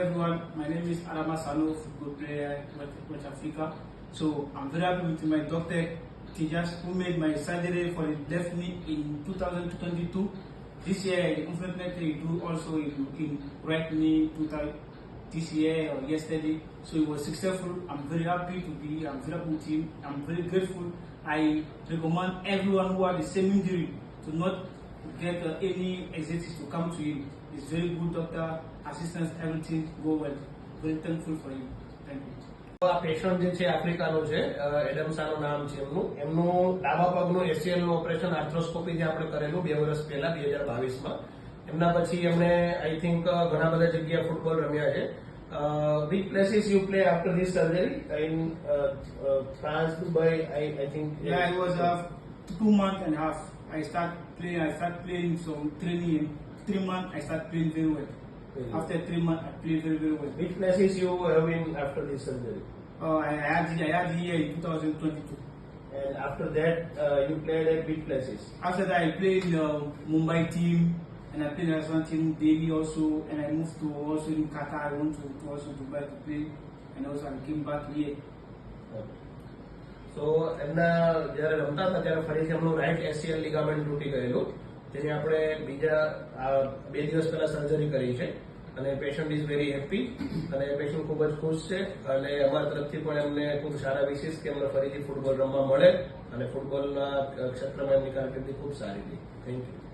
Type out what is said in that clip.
everyone, my name is Adama Sano, football player West West Africa. So I'm very happy with my doctor Tijas who made my surgery for the left knee in 2022. This year, unfortunately, do also in, in right knee 2000 this year or yesterday. So it was successful. I'm very happy to be. I'm very happy with him. I'm very grateful. I recommend everyone who has the same injury to not get uh, any executives to come to him. He's very good doctor, assistance, everything go well. Very thankful for him. Thank you. આ patient જે છે આફ્રિકાનો છે એડમસાનું નામ છે એમનું એમનું ડાબા પગનું એસીએલનું ઓપરેશન આર્થ્રોસ્કોપી જે આપણે કરેલું બે વર્ષ પહેલા બે હજાર બાવીસમાં એમના પછી એમણે આઈ થિંક ઘણા બધા જગ્યાએ ફૂટબોલ રમ્યા છે which places you play after this surgery in France Dubai I I think Yeah, it two month two months and a half. I start playing, I start playing some training. Three months, I start playing very well. Mm-hmm. After three months, I play very, very well. Which places you having after this surgery? Uh, I had I had here in 2022. And after that, uh, you played at which places? After that, I played in uh, Mumbai team and I played in one team Delhi also, and I moved to also in Qatar. I went to, to also Dubai to play, and also I came back here. Okay. તો એમના જ્યારે રમતા હતા ત્યારે ફરીથી એમનું right ACL ligament તૂટી ગયેલું. જેની આપણે બીજા બે દિવસ પહેલા સર્જરી કરી છે. અને પેશન્ટ ઇઝ વેરી હેપી અને પેશન્ટ ખૂબ જ ખુશ છે. અને અમારા તરફથી પણ એમને ખૂબ સારા વિશેષ કે એમને ફરીથી ફૂટબોલ રમવા મળે. અને ફૂટબોલના ક્ષેત્રમાં એમની કારકિર્દી ખૂબ સારી રહી. Thank you